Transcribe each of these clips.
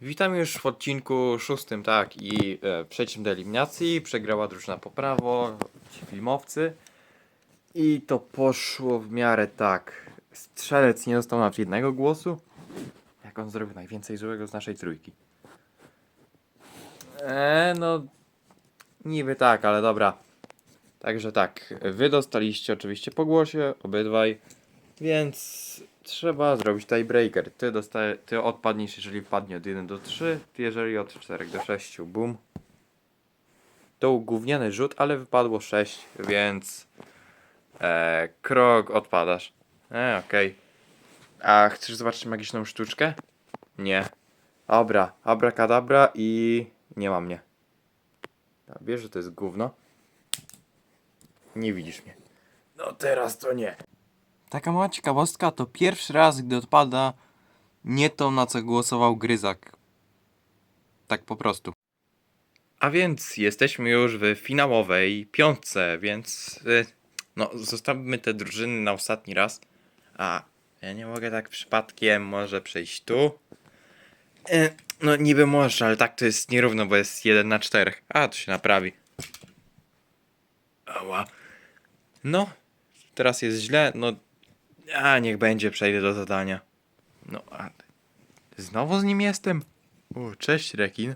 Witam już w odcinku szóstym, tak, i e, przejściem do eliminacji. Przegrała drużyna po prawo, ci filmowcy. I to poszło w miarę tak. Strzelec nie dostał nawet jednego głosu. Jak on zrobił najwięcej złego z naszej trójki. Eee, no. Niby tak, ale dobra. Także tak, wy dostaliście oczywiście po głosie, obydwaj. Więc trzeba zrobić tiebreaker. Ty, dostaje, ty odpadniesz, jeżeli wpadnie od 1 do 3, ty jeżeli od 4 do 6, boom. To gówniany rzut, ale wypadło 6, więc e, krok odpadasz. E, okej. A chcesz zobaczyć magiczną sztuczkę? Nie. Dobra, abracadabra i nie ma mnie. Wiesz, że to jest gówno? Nie widzisz mnie. No teraz to nie. Taka mała ciekawostka, to pierwszy raz, gdy odpada nie to, na co głosował Gryzak. Tak po prostu. A więc jesteśmy już w finałowej piątce, więc y, no zostawmy te drużyny na ostatni raz. A ja nie mogę tak przypadkiem może przejść tu. Y, no niby możesz, ale tak to jest nierówno, bo jest 1 na 4. A to się naprawi. Ała. No, teraz jest źle, no a, niech będzie, przejdę do zadania. No, a... Znowu z nim jestem? O, cześć, rekin.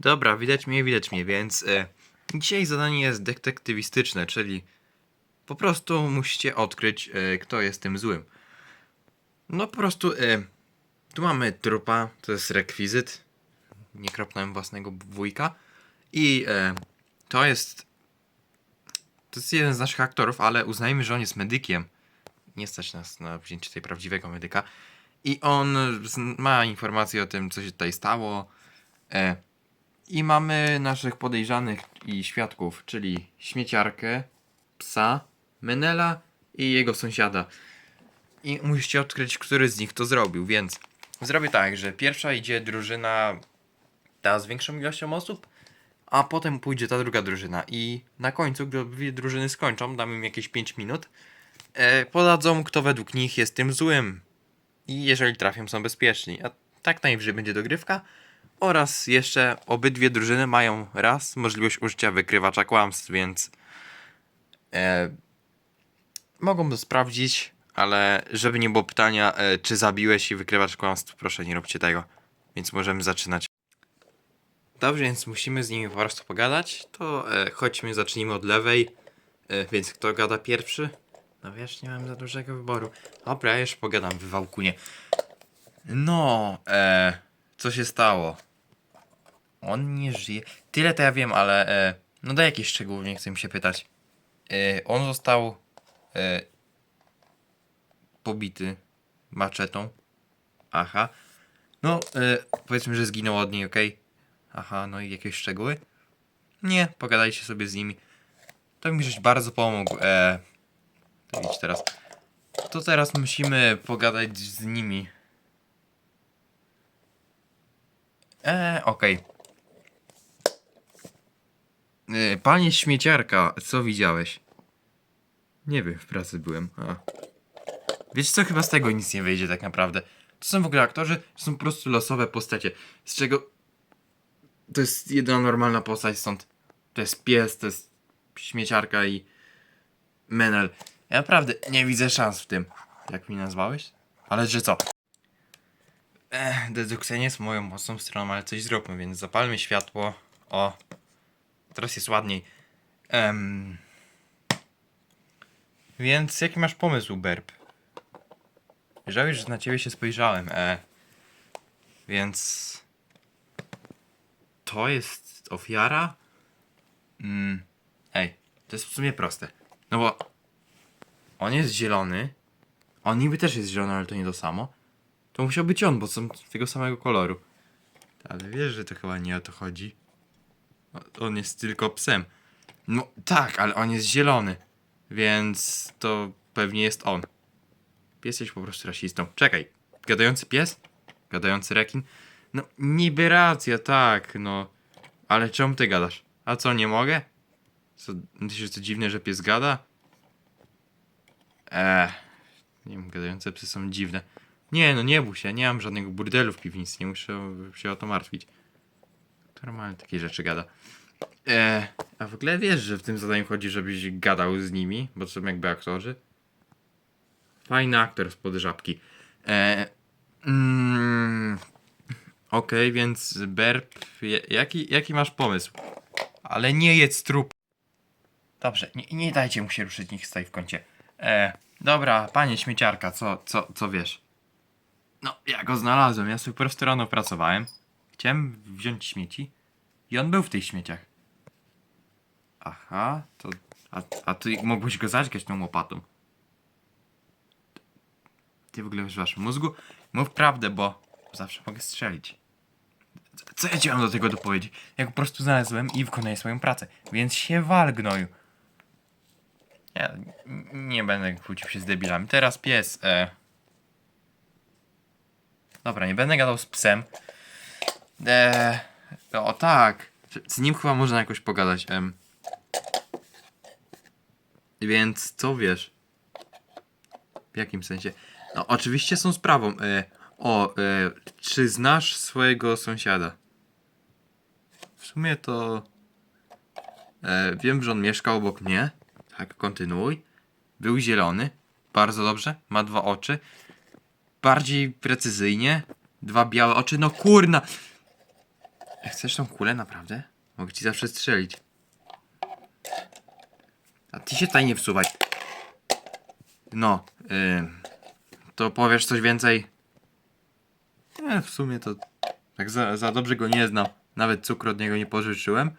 Dobra, widać mnie, widać mnie, więc... E, dzisiaj zadanie jest detektywistyczne, czyli... Po prostu musicie odkryć, e, kto jest tym złym. No, po prostu... E, tu mamy trupa, to jest rekwizyt. Nie kropnąłem własnego wujka. I e, to jest to jest jeden z naszych aktorów, ale uznajmy, że on jest medykiem. Nie stać nas na wzięcie tej prawdziwego medyka. I on ma informacje o tym, co się tutaj stało. E, I mamy naszych podejrzanych i świadków, czyli śmieciarkę, psa, Menela i jego sąsiada. I musicie odkryć, który z nich to zrobił, więc zrobię tak, że pierwsza idzie drużyna ta z większą ilością osób, a potem pójdzie ta druga drużyna i na końcu, gdy dwie drużyny skończą, damy im jakieś 5 minut, e, podadzą, kto według nich jest tym złym. I jeżeli trafią, są bezpieczni. A tak najwyżej będzie dogrywka. Oraz jeszcze obydwie drużyny mają raz możliwość użycia wykrywacza kłamstw, więc e, mogą to sprawdzić, ale żeby nie było pytania, e, czy zabiłeś i wykrywacz kłamstw, proszę nie róbcie tego. Więc możemy zaczynać. Dobrze, więc musimy z nimi po prostu pogadać. To e, chodźmy, zacznijmy od lewej. E, więc kto gada pierwszy? No wiesz, nie mam za dużego wyboru. Dobra, ja już pogadam, wywałkunie. No, e, co się stało? On nie żyje. Tyle to ja wiem, ale e, no daj jakieś szczegóły, nie chcę mi się pytać. E, on został e, pobity maczetą. Aha. No, e, powiedzmy, że zginął od niej, okej? Aha, no i jakieś szczegóły? Nie, pogadajcie sobie z nimi. To mi żeś bardzo pomógł. E, to idź teraz. To teraz musimy pogadać z nimi. E, okej. E, Panie śmieciarka, co widziałeś? Nie wiem, w pracy byłem. A. Wiesz co, chyba z tego nic nie wyjdzie tak naprawdę. To są w ogóle aktorzy, to są po prostu losowe postacie. Z czego to jest jedyna normalna postać stąd. To jest pies, to jest śmieciarka i Menel. Ja naprawdę nie widzę szans w tym. Jak mi nazwałeś? Ale że co? Ech, dedukcja nie jest moją mocną stroną, ale coś zróbmy, więc zapalmy światło. O. Teraz jest ładniej. Em. Więc jaki masz pomysł, Berb? Żałuję, że na ciebie się spojrzałem, e. Więc to jest ofiara? Mm, ej, to jest w sumie proste. No bo on jest zielony, on niby też jest zielony, ale to nie to samo. To musiał być on, bo są tego samego koloru. Ale wiesz, że to chyba nie o to chodzi. O- On jest tylko psem. No tak, ale on jest zielony. Więc to pewnie jest on. Pies jest po prostu rasistą. Czekaj, gadający pies? Gadający rekin? No, niby racja, tak, no. Ale czemu ty gadasz? A co, nie mogę? Co, myślisz, że to dziwne, że pies gada? Eee, nie wiem, gadające psy są dziwne. Nie, no nie bój się, nie mam żadnego burdelu w piwnicy, nie muszę się o to martwić. Normalnie takie rzeczy gada. E, a w ogóle wiesz, że w tym zadaniu chodzi, żebyś gadał z nimi, bo to są jakby aktorzy. Fajny aktor spod żabki. E, mm, Okej, więc Berb, je- jaki, jaki masz pomysł? Ale nie jedz trup. Dobrze, nie, nie dajcie mu się ruszyć, niech stoi w kącie. E, dobra, panie śmieciarka, co, co, co wiesz? No, ja go znalazłem, ja sobie po prostu rano pracowałem. Chciałem wziąć śmieci i on był w tych śmieciach. Aha, to... A, a ty mógłbyś go zaćgać tą łopatą. Ty w ogóle używasz mózgu? Mów prawdę, bo zawsze mogę strzelić. Co- ja ci mam do tego dopowiedzieć? Ja po prostu znalazłem i wykonuję swoją pracę, więc się wal, gnoju. Ja nie będę kłócił się z debilami. Teraz pies. E... Dobra, nie będę gadał z psem. E... O tak. Z nim chyba można jakoś pogadać. Em. Więc co wiesz? W jakim sensie? No, oczywiście są sprawą. E... O, e... czy znasz swojego sąsiada? W sumie to. E... Wiem, że on mieszka obok mnie. Tak, kontynuuj. Był zielony. Bardzo dobrze. Ma dwa oczy. Bardziej precyzyjnie. Dwa białe oczy. No kurna! Chcesz tą kulę naprawdę? Mogę ci zawsze strzelić. A ty się tutaj nie wsuwaj. No, ym, to powiesz coś więcej? E, w sumie to tak za, za dobrze go nie znam. Nawet cukru od niego nie pożyczyłem.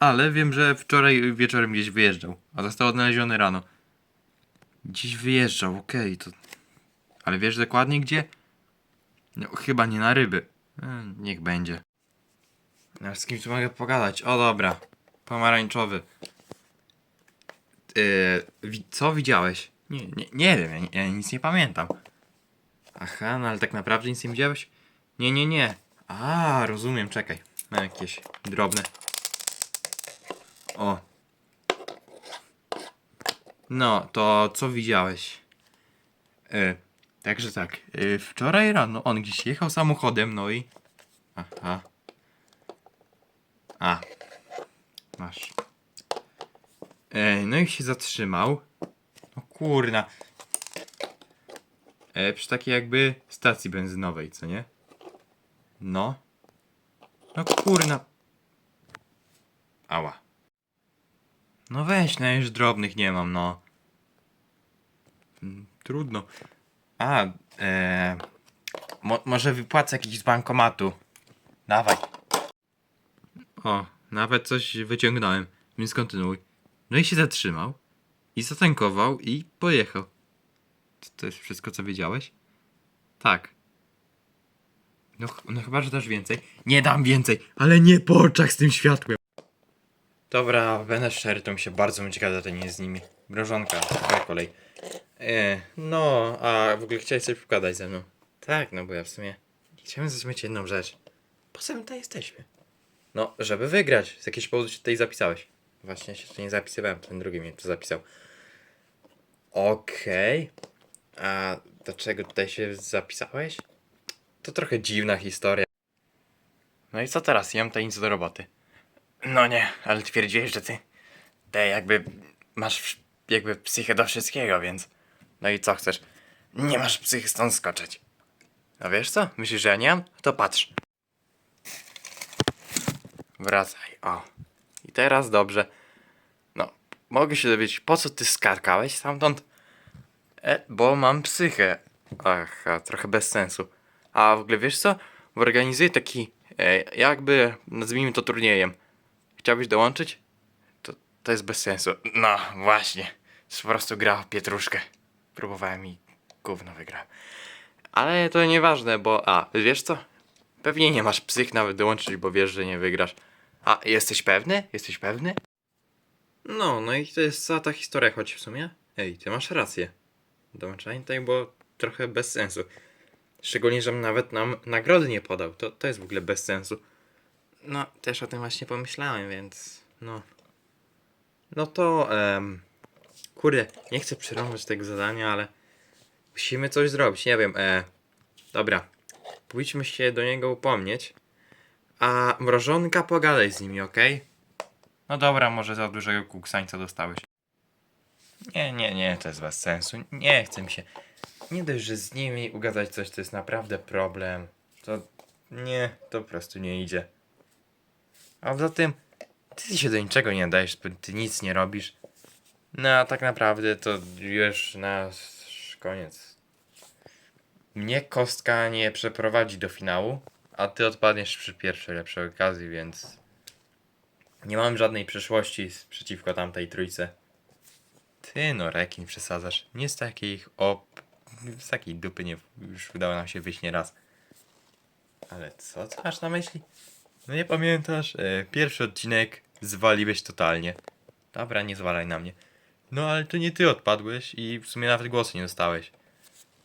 Ale wiem, że wczoraj wieczorem gdzieś wyjeżdżał. A został odnaleziony rano. Gdzieś wyjeżdżał, okej, to... Ale wiesz dokładnie gdzie? No, chyba nie na ryby. E, niech będzie. No, z kim tu mogę pogadać? O dobra. Pomarańczowy. Yy, co widziałeś? Nie, nie, nie wiem, ja, ja nic nie pamiętam. Aha, no ale tak naprawdę nic nie widziałeś? Nie, nie, nie. A, rozumiem, czekaj. Mam jakieś drobne. O. No, to co widziałeś? Yy, także tak. Yy, wczoraj rano on gdzieś jechał samochodem, no i... Aha. A. Masz. E, no i się zatrzymał. No kurna. E, przy takiej jakby stacji benzynowej, co nie? No. No kurna. Ała. No weź, no już drobnych nie mam, no. Mm, Trudno. A, e, mo może wypłacę jakiś z bankomatu. Dawaj. O, nawet coś wyciągnąłem, więc kontynuuj. No i się zatrzymał, i zatankował, i pojechał. To, to jest wszystko, co wiedziałeś? Tak. No, no chyba, że dasz więcej. Nie dam więcej, ale nie po oczach z tym światłem. Dobra, będę szczery, to mi się bardzo będzie gadać z nimi. Mrożonka, twoja kolej. E, no, a w ogóle chciałeś coś pogadać ze mną? Tak, no bo ja w sumie chciałem zrozumieć jedną rzecz. Po co my tutaj jesteśmy? No, żeby wygrać. Z jakiegoś powodu się tutaj zapisałeś. Właśnie się tu nie zapisywałem, ten drugi mnie tu zapisał. Okej. A dlaczego tutaj się zapisałeś? To trochę dziwna historia. No i co teraz? Mam tutaj nic do roboty. No nie, ale twierdziłeś, że ty... Te jakby... Masz jakby psychę do wszystkiego, więc... No i co chcesz? Nie masz psychy stąd skoczyć. A wiesz co? Myślisz, że ja nie mam? To patrz. Wracaj, o. I teraz dobrze. No, mogę się dowiedzieć, po co ty skarkałeś stamtąd? E, bo mam psychę. Aha, trochę bez sensu. A w ogóle wiesz co? Organizuję taki, e, jakby, nazwijmy to turniejem. Chciałbyś dołączyć? To, to jest bez sensu. No, właśnie. Po prostu grał w pietruszkę. Próbowałem i gówno wygrałem. Ale to nieważne, bo, a, wiesz co? Pewnie nie masz psych nawet dołączyć, bo wiesz, że nie wygrasz. A, jesteś pewny? Jesteś pewny? No, no i to jest cała ta historia, choć w sumie. Ej, ty masz rację. Dołączanie tutaj było trochę bez sensu. Szczególnie, że nawet nam nagrody nie podał. To, to jest w ogóle bez sensu. No, też o tym właśnie pomyślałem, więc no. No to, em, kurde, nie chcę przerąbać tego zadania, ale musimy coś zrobić. Nie wiem, e, Dobra, pójdźmy się do niego upomnieć. A mrożonka, pogadaj z nimi, okej? No dobra, może za dużego kuksańca dostałeś. Nie, nie, nie, to jest bez sensu. Nie chcę mi się. Nie dość, że z nimi ugadać coś, to jest naprawdę problem. To nie, to po prostu nie idzie. A poza tym, ty się do niczego nie dajesz, ty nic nie robisz. No a tak naprawdę to już na koniec. Mnie kostka nie przeprowadzi do finału, a ty odpadniesz przy pierwszej lepszej okazji, więc nie mam żadnej przyszłości przeciwko tamtej trójce. Ty no, rekin przesadzasz. Nie z takich op... Z takiej dupy nie... Już udało nam się wyjść nie raz. Ale co? Co masz na myśli? No nie pamiętasz? E, pierwszy odcinek zwaliłeś totalnie. Dobra, nie zwalaj na mnie. No ale to nie ty odpadłeś i w sumie nawet głosu nie dostałeś.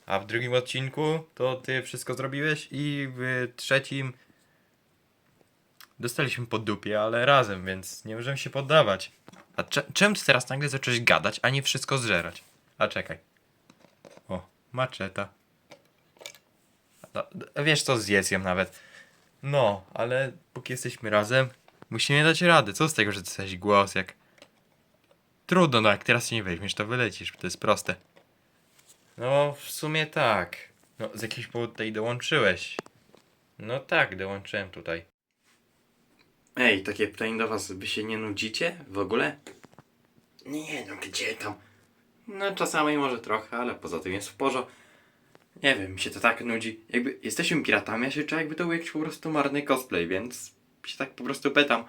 A w drugim odcinku to ty wszystko zrobiłeś i w trzecim dostaliśmy po dupie, ale razem, więc nie możemy się poddawać. A cze- czemu ty teraz nagle zacząłeś gadać, a nie wszystko zżerać? A czekaj. Maczeta. No, wiesz co, zjedz ją nawet. No, ale póki jesteśmy razem, musimy dać radę. Co z tego, że dostałeś głos, jak... Trudno, no jak teraz się nie weźmiesz, to wylecisz, to jest proste. No, w sumie tak. No, z jakiegoś powodu tutaj dołączyłeś. No tak, dołączyłem tutaj. Ej, takie pytanie do was, wy się nie nudzicie w ogóle? Nie, no gdzie tam? No czasami może trochę, ale poza tym jest w porządku. Nie wiem, mi się to tak nudzi. Jakby jesteśmy piratami, a się czuję jakby to był jakiś po prostu marny cosplay, więc się tak po prostu pytam.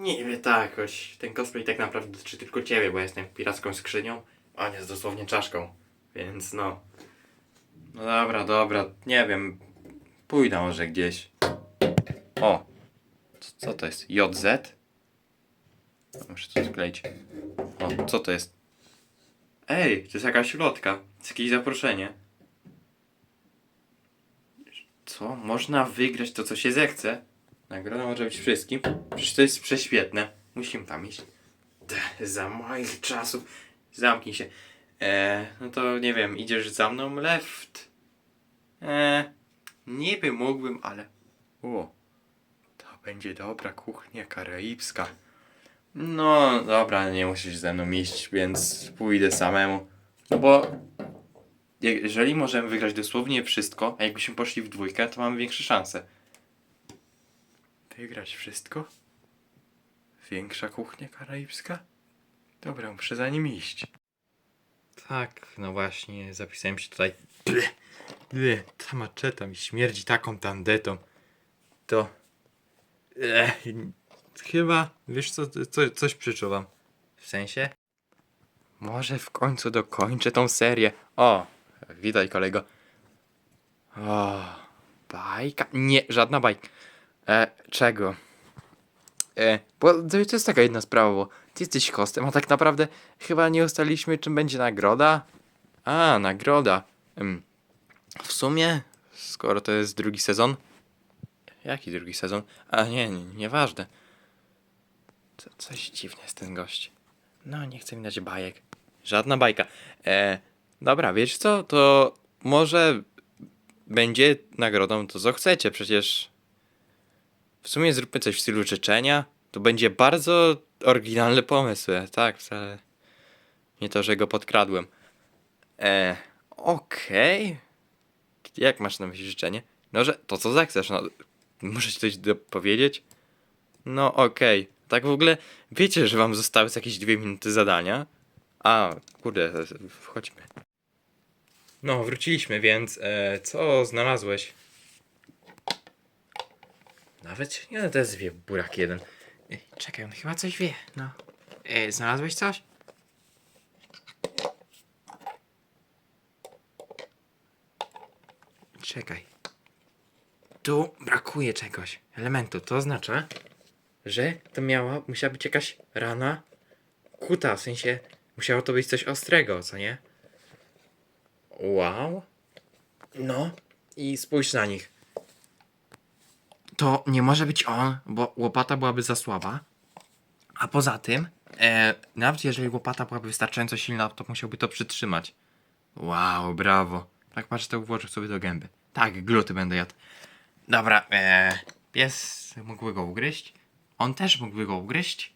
Nie wiem, tak, jakoś ten cosplay tak naprawdę dotyczy tylko ciebie, bo ja jestem piracką skrzynią, a nie jest dosłownie czaszką, więc no. No dobra, dobra, nie wiem, pójdę może gdzieś. O, co, co to jest? JZ? Muszę to skleić. O, co to jest? Ej, to jest jakaś lotka. Jest jakieś zaproszenie. Co? Można wygrać to, co się zechce? Nagroda może być wszystkim. Przecież to jest prześwietne. Musimy tam iść. Za moich czasów. Zamknij się. E, no to nie wiem, idziesz za mną left. E, niby mógłbym, ale... O, to będzie dobra kuchnia karaibska. No, dobra, nie musisz ze mną iść, więc pójdę samemu. No bo je- jeżeli możemy wygrać dosłownie wszystko, a jakbyśmy poszli w dwójkę, to mamy większe szanse. Wygrać wszystko? Większa kuchnia karaibska? Dobra, muszę za nim iść. Tak, no właśnie, zapisałem się tutaj. Ble, ble, ta maczeta mi śmierdzi taką tandetą. To... Ech, chyba, wiesz co, co, coś przyczuwam. W sensie? Może w końcu dokończę tą serię. O, witaj kolego. O, bajka? Nie, żadna bajka. E, czego? E, bo to jest taka jedna sprawa, bo ty jesteś hostem, a tak naprawdę chyba nie ustaliliśmy, czym będzie nagroda. A, nagroda. Ym, w sumie, skoro to jest drugi sezon. Jaki drugi sezon? A nie, nie nieważne. Co, coś dziwny jest ten gość. No, nie chcę mi dać bajek. Żadna bajka. E, dobra, wiesz co? To może będzie nagrodą to, co chcecie. Przecież w sumie zróbmy coś w stylu życzenia. To będzie bardzo oryginalny pomysł. e, Tak, wcale nie to, że go podkradłem. E, okej. Jak masz na myśli życzenie? No, że to co zechcesz, no. Muszę ci coś do- powiedzieć? No okej. Tak w ogóle wiecie, że wam zostały jakieś dwie minuty zadania? A, kurde, wchodźmy. No, wróciliśmy, więc e, co znalazłeś? Nawet się nie odezwie burak jeden. Ej, czekaj, on chyba coś wie, no. E, znalazłeś coś? Czekaj. Tu brakuje czegoś, elementu. To oznacza, że to miała, musiała być jakaś rana kuta, w sensie musiało to być coś ostrego, co nie? Wow. No i spójrz na nich. To nie może być on, bo łopata byłaby za słaba. A poza tym, e, nawet jeżeli łopata byłaby wystarczająco silna, to musiałby to przytrzymać. Wow, brawo. Tak patrzę, to włożę sobie do gęby. Tak, gluty będę jadł. Dobra, e, pies mógłby go ugryźć. On też mógłby go ugryźć.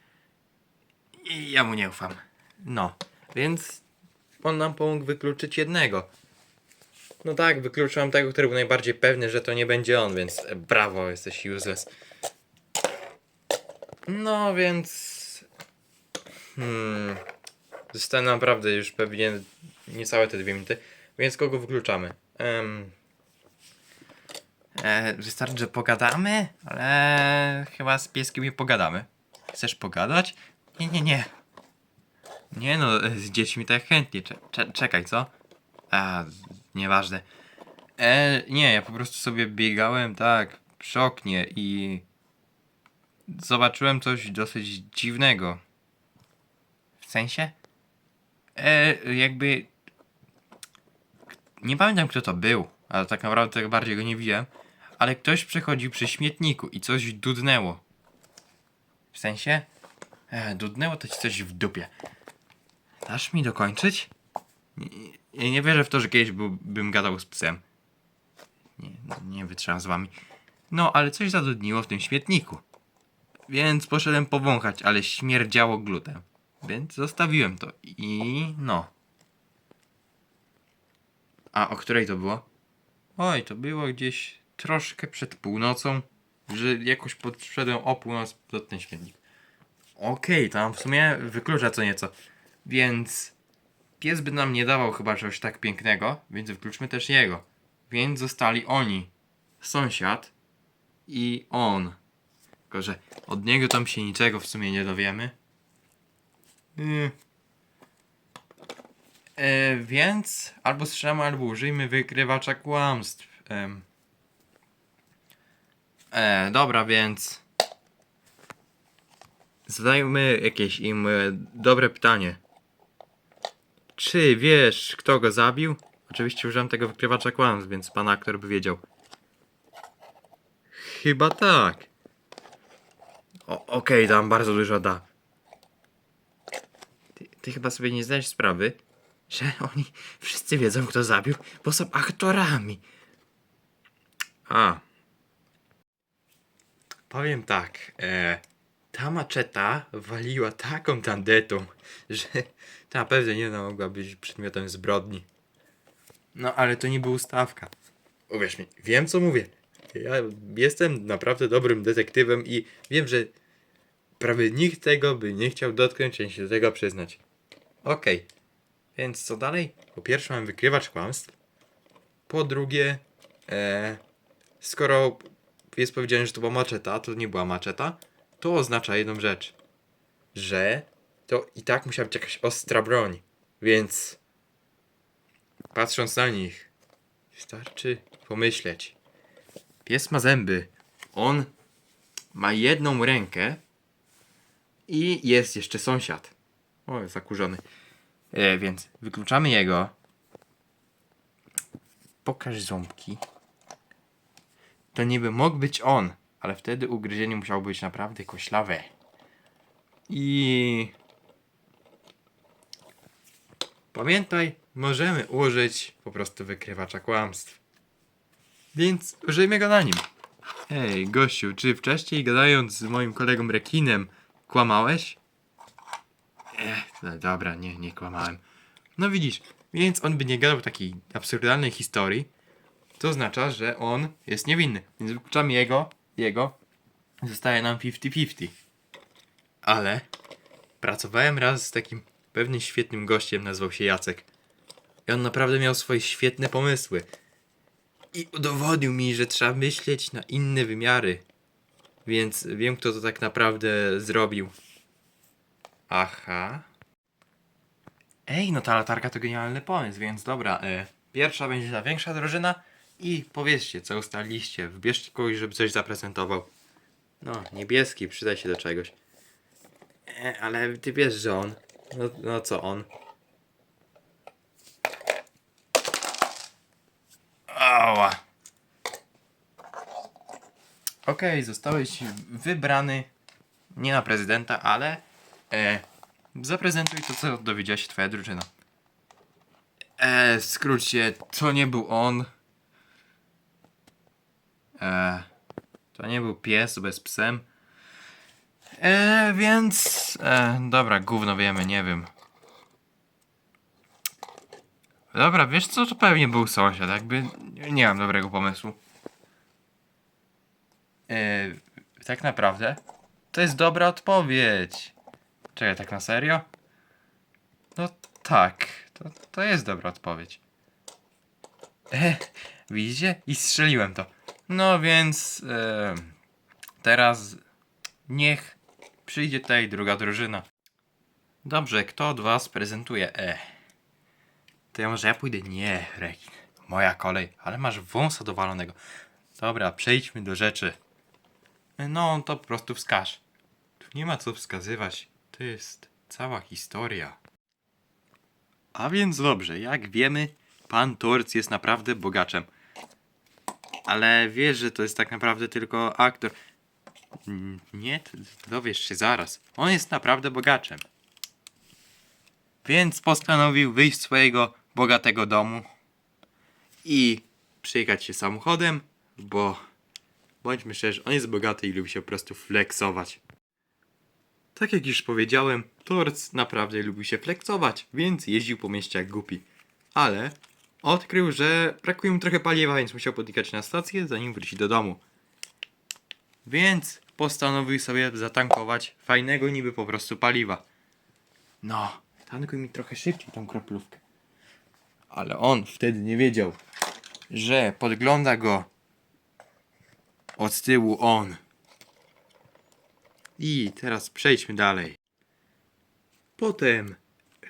I ja mu nie ufam. No, więc on nam pomógł wykluczyć jednego. No tak, wykluczyłam tego, który był najbardziej pewny, że to nie będzie on, więc brawo, jesteś useless. No więc. Hmm. Zostały naprawdę już pewnie niecałe te dwie minuty. Więc kogo wykluczamy? Em, e, wystarczy, że pogadamy, ale chyba z pieskiem nie pogadamy. Chcesz pogadać? Nie, nie, nie. Nie no, z dziećmi tak chętnie. Cze cze czekaj, co? A, nieważne. E, nie, ja po prostu sobie biegałem tak przy oknie i zobaczyłem coś dosyć dziwnego. W sensie? E, jakby. Nie pamiętam kto to był, ale tak naprawdę tak bardziej go nie widziałem. Ale ktoś przechodził przy śmietniku i coś dudnęło. W sensie? E, dudnęło to ci coś w dupie. Dasz mi dokończyć? Nie, nie, wierzę w to, że kiedyś bym gadał z psem. Nie, nie wytrzymam z wami. No, ale coś zadudniło w tym śmietniku. Więc poszedłem powąchać, ale śmierdziało glutem. Więc zostawiłem to i no. A o której to było? Oj, to było gdzieś troszkę przed północą, że jakoś podszedłem o północ do ten śmietnik. Okej, tam w sumie wyklucza co nieco. Więc pies by nam nie dawał chyba czegoś tak pięknego, więc wykluczmy też jego. Więc zostali oni. Sąsiad i on. Tylko, że od niego tam się niczego w sumie nie dowiemy. Yy. E, więc albo strzelamy, albo użyjmy wykrywacza kłamstw. E, dobra, więc zadajmy jakieś im e, dobre pytanie. Czy wiesz, kto go zabił? Oczywiście użyłem tego wykrywacza kłamstw, więc pan aktor by wiedział. Chyba tak. Okej, tam bardzo dużo da. Ty, ty chyba sobie nie zdajesz sprawy, że oni wszyscy wiedzą, kto zabił, bo są aktorami. A. Powiem tak, e, ta maczeta waliła taką tandetą, że ta pewnie nie mogła być przedmiotem zbrodni. No ale to nie była ustawka. Uwierz mi, wiem co mówię. Ja jestem naprawdę dobrym detektywem i wiem, że prawie nikt tego by nie chciał dotknąć, ani się do tego przyznać. Okej, więc co dalej? Po pierwsze mam wykrywacz kłamstw. Po drugie, e, skoro jest powiedziane, że to była maczeta, to nie była maczeta, to oznacza jedną rzecz. Że to i tak musiała być jakaś ostra broń. Więc patrząc na nich, wystarczy pomyśleć. Pies ma zęby. On ma jedną rękę i jest jeszcze sąsiad. O, jest zakurzony. E, więc wykluczamy jego. Pokaż ząbki. To niby mógł być on, ale wtedy ugryzienie musiało być naprawdę koślawe. I pamiętaj, możemy użyć po prostu wykrywacza kłamstw. Więc użyjmy go na nim. Ej, gościu, czy wcześniej gadając z moim kolegą rekinem kłamałeś? Ech, no dobra, nie, nie kłamałem. No widzisz, więc on by nie gadał takiej absurdalnej historii. To oznacza, że on jest niewinny. Więc wykluczamy jego, jego. Zostaje nam 50-50. Ale pracowałem raz z takim pewnym świetnym gościem, nazywał się Jacek. I on naprawdę miał swoje świetne pomysły. I udowodnił mi, że trzeba myśleć na inne wymiary. Więc wiem, kto to tak naprawdę zrobił. Aha. Ej, no ta latarka to genialny pomysł, więc dobra. E, pierwsza będzie ta większa drużyna i powiedzcie, co ustaliliście. Wybierzcie kogoś, żeby coś zaprezentował. No, niebieski, przyda się do czegoś. E, ale ty wiesz, że on. No, no co on? Ała. Okej, zostałeś wybrany nie na prezydenta, ale e, zaprezentuj to, co dowiedziała się twoja drużyna. E, w skrócie, to nie był on. E, to nie był pies bez psem. E, więc. E, dobra, gówno wiemy, nie wiem. Dobra, wiesz co, to pewnie był sąsiad, jakby nie mam dobrego pomysłu. E, tak naprawdę? To jest dobra odpowiedź. Czekaj, tak na serio? No tak, to, to jest dobra odpowiedź. E, widzicie? I strzeliłem to. No więc e, teraz niech przyjdzie tutaj druga drużyna. Dobrze, kto od was prezentuje? E. To ja może ja pójdę? Nie, Rekin. Moja kolej, ale masz wąsa dowalonego. Dobra, przejdźmy do rzeczy. E, No, to po prostu wskaż. Tu nie ma co wskazywać. To jest cała historia. A więc dobrze, jak wiemy, pan Torc jest naprawdę bogaczem. Ale wiesz, że to jest tak naprawdę tylko aktor. Nie, dowiesz się zaraz. On jest naprawdę bogaczem. Więc postanowił wyjść z swojego bogatego domu i przyjechać się samochodem, bo bądźmy szczerzy, on jest bogaty i lubi się po prostu flexować. Tak jak już powiedziałem, Torc naprawdę lubił się flexować, więc jeździł po mieście jak głupi. Ale odkrył, że brakuje mu trochę paliwa, więc musiał podjechać na stację, zanim wróci do domu. Więc postanowił sobie zatankować fajnego niby po prostu paliwa. No, tankuj mi trochę szybciej tą kroplówkę. Ale on wtedy nie wiedział, że podgląda go od tyłu on. I teraz przejdźmy dalej. Potem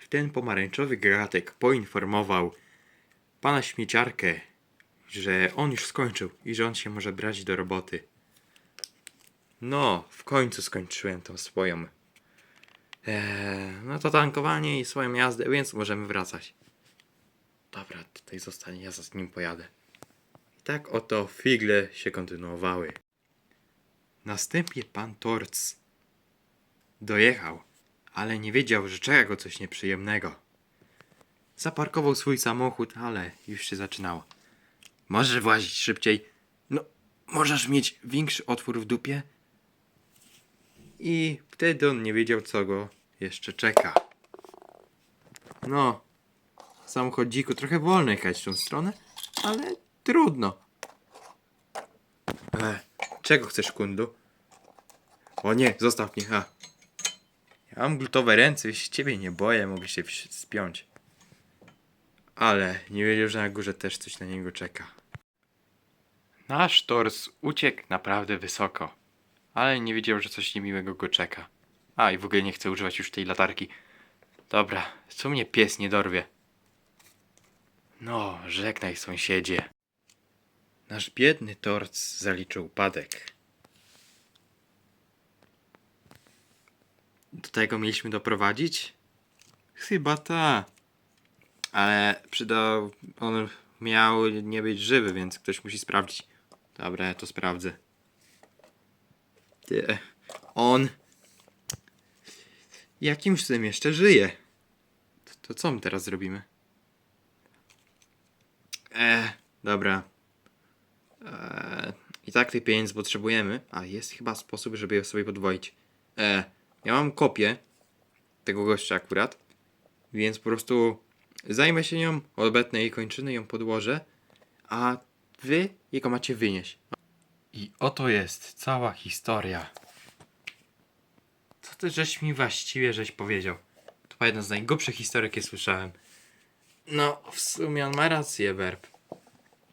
ten pomarańczowy gatek poinformował pana śmieciarkę, że on już skończył i że on się może brać do roboty. No, w końcu skończyłem tą swoją. Eee, no to tankowanie i swoją jazdę, więc możemy wracać. Dobra, tutaj zostanie, ja z nim pojadę. I tak oto figle się kontynuowały. Następnie pan Torc dojechał, ale nie wiedział, że czeka go coś nieprzyjemnego. Zaparkował swój samochód, ale już się zaczynało. Możesz włazić szybciej. No, możesz mieć większy otwór w dupie? I wtedy on nie wiedział, co go jeszcze czeka. No, samochodziku trochę wolno jechać w tą stronę, ale trudno. E, czego chcesz, kundu? O nie, zostaw mnie, ha. Ja mam glutowe ręce, się ciebie nie boję, mogę się spiąć. Ale nie wiedział, że na górze też coś na niego czeka. Nasz tors uciekł naprawdę wysoko, ale nie wiedział, że coś niemiłego go czeka. A i w ogóle nie chcę używać już tej latarki. Dobra, co mnie pies nie dorwie? No, żegnaj sąsiedzie. Nasz biedny torc zaliczył upadek. Do tego mieliśmy doprowadzić? Chyba ta. Ale przydał. On miał nie być żywy, więc ktoś musi sprawdzić. Dobra, ja to sprawdzę. Ty. On. Jakimś cudem jeszcze żyje. To, to co my teraz zrobimy? E, dobra. E, I tak tych pieniędzy potrzebujemy, a jest chyba sposób, żeby je sobie podwoić. E, ja mam kopię tego gościa akurat, więc po prostu zajmę się nią, odbetnę jej kończyny, ją podłożę, a wy jego macie wynieść. I oto jest cała historia. Co ty żeś mi właściwie żeś powiedział? To była jedna z najgorszych historii, jakie słyszałem. No, w sumie on ma rację, Werb.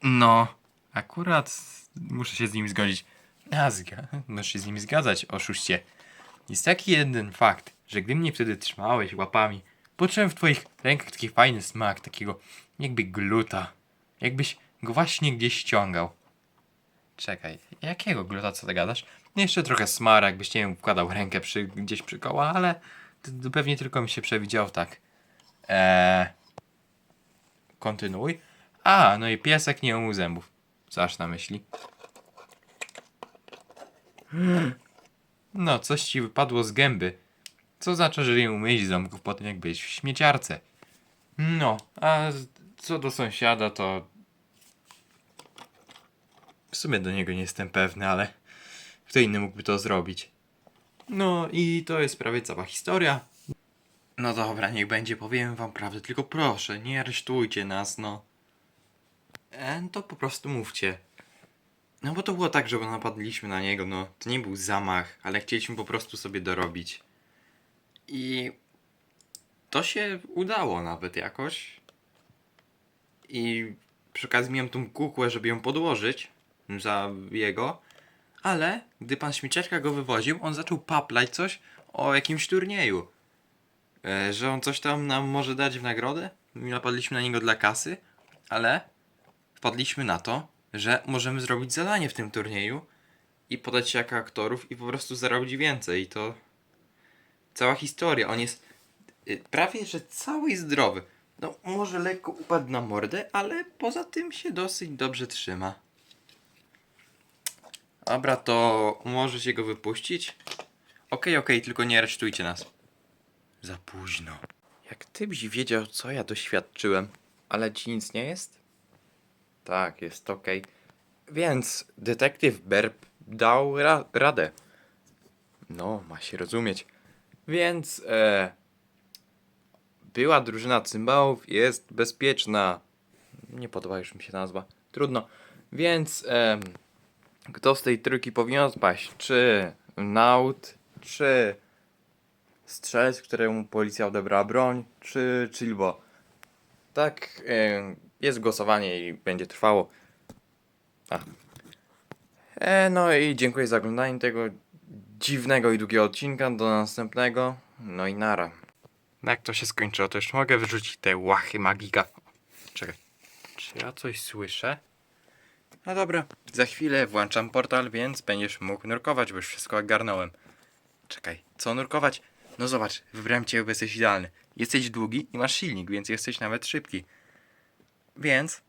No, akurat muszę się z nim zgodzić. A, zga- możesz się z nim zgadzać, oszuście. Jest taki jeden fakt, że gdy mnie wtedy trzymałeś łapami, poczułem w twoich rękach taki fajny smak, takiego jakby gluta. Jakbyś go właśnie gdzieś ściągał. Czekaj, jakiego gluta, co ty gadasz? Jeszcze trochę smara, jakbyś nie wiem, wkładał rękę przy, gdzieś przy koła, ale to, to pewnie tylko mi się przewidział tak. Eee, kontynuuj. A, no i piesek nie umył zębów. Co aż na myśli? No, coś ci wypadło z gęby. Co znaczy, że nie umyć ząbków po tym, jak byłeś w śmieciarce? No, a co do sąsiada, to. W sumie do niego nie jestem pewny, ale kto inny mógłby to zrobić? No i to jest prawie cała historia. No dobra, niech będzie, powiem wam prawdę, tylko proszę, nie aresztujcie nas, no. E, to po prostu mówcie. No bo to było tak, że napadliśmy na niego, no. To nie był zamach, ale chcieliśmy po prostu sobie dorobić. I to się udało nawet jakoś. I przy okazji miałem tą kukłę, żeby ją podłożyć za jego. Ale gdy pan śmieciarka go wywoził, on zaczął paplać coś o jakimś turnieju. E, że on coś tam nam może dać w nagrodę. My napadliśmy na niego dla kasy, ale wpadliśmy na to, że możemy zrobić zadanie w tym turnieju i podać się jako aktorów i po prostu zarobić więcej. I to cała historia. On jest y, prawie że cały zdrowy. No, może lekko upadł na mordę, ale poza tym się dosyć dobrze trzyma. Dobra, to możecie go wypuścić? Okej, okej, tylko nie aresztujcie nas. Za późno. Jak ty byś wiedział, co ja doświadczyłem, ale ci nic nie jest? Tak, jest okej. Więc detektyw Berb dał ra radę. No, ma się rozumieć. Więc e, była drużyna cymbałów jest bezpieczna. Nie podoba już mi się nazwa. Trudno. Więc em, kto z tej trójki powinien odpaść? Czy Naut, czy strzelec, któremu policja odebrała broń, czy Chilbo? Tak, jest głosowanie i będzie trwało. A. E, no i dziękuję za oglądanie tego dziwnego i długiego odcinka. Do następnego. No i nara. No Jak to się skończyło, to już mogę wyrzucić te łachy magika. Czekaj. Czy ja coś słyszę? No dobra. Za chwilę włączam portal, więc będziesz mógł nurkować, bo już wszystko ogarnąłem. Czekaj, co nurkować? No zobacz, wybrałem cię, bo jesteś idealny. Jesteś długi i masz silnik, więc jesteś nawet szybki. Więc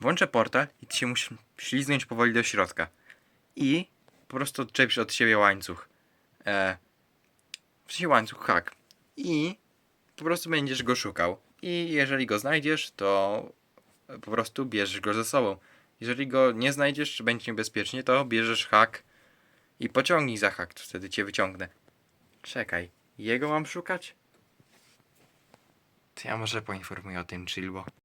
włączę portal i ty się musisz ślizgnąć powoli do środka. I po prostu odczepisz od siebie łańcuch. E, w sensie łańcuch hak. I po prostu będziesz go szukał. I jeżeli go znajdziesz, to po prostu bierzesz go ze sobą. Jeżeli go nie znajdziesz, czy będzie niebezpiecznie, to bierzesz hak i pociągnij za hak, to wtedy cię wyciągnę. Czekaj, jego mam szukać? To ja może poinformuję o tym Chilbo.